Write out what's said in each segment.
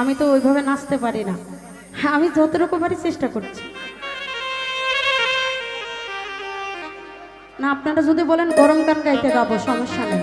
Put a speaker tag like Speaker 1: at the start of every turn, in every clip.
Speaker 1: আমি তো ওইভাবে নাচতে পারি না। আমি যতটুকু পারি চেষ্টা করছি। না, আপনারা যদি বলেন গরম গান গাইতে গাবো, সমস্যা নেই।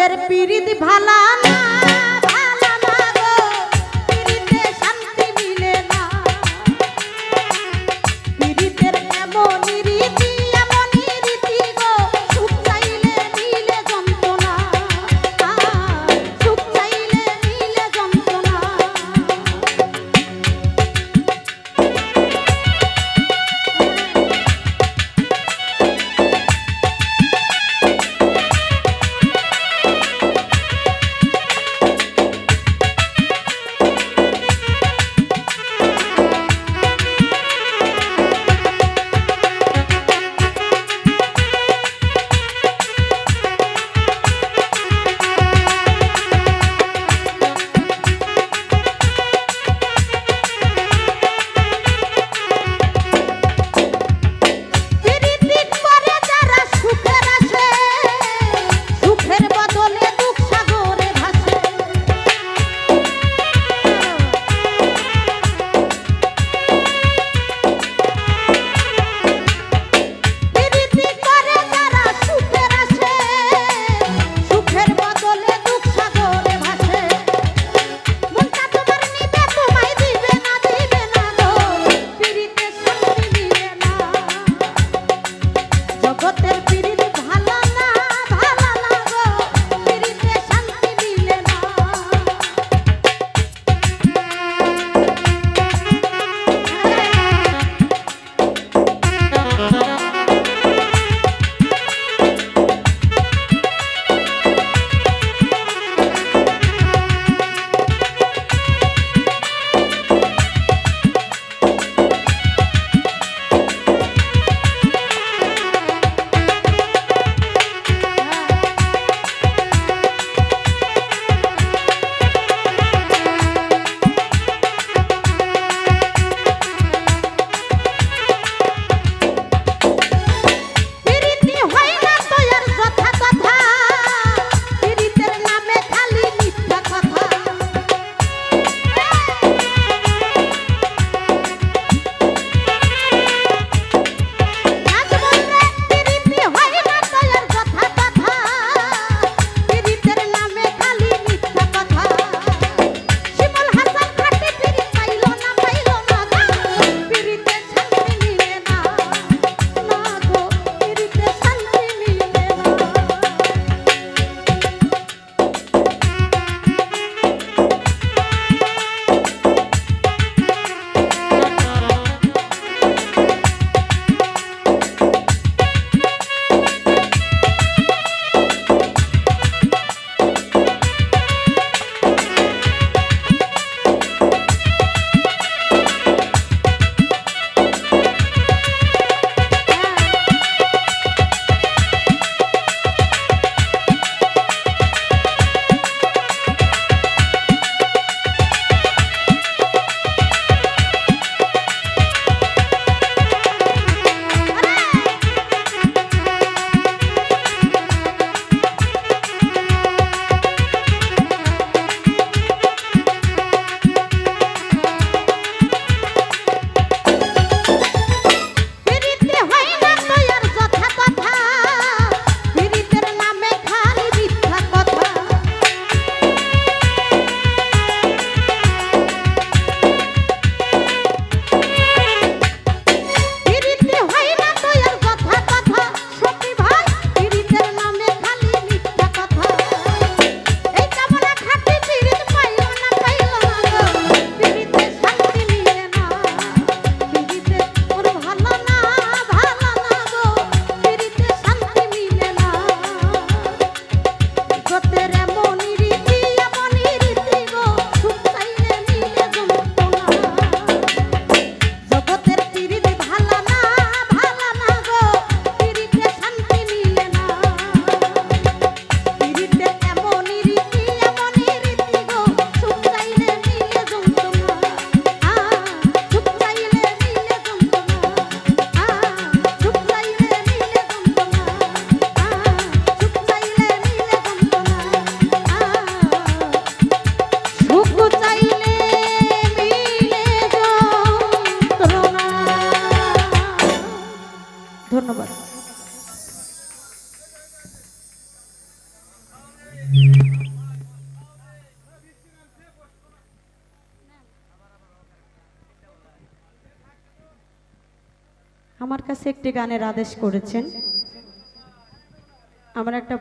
Speaker 1: জগতের পীড়িত ভালা আমার কাছে একটি গানের আদেশ করেছেন। আমার একটা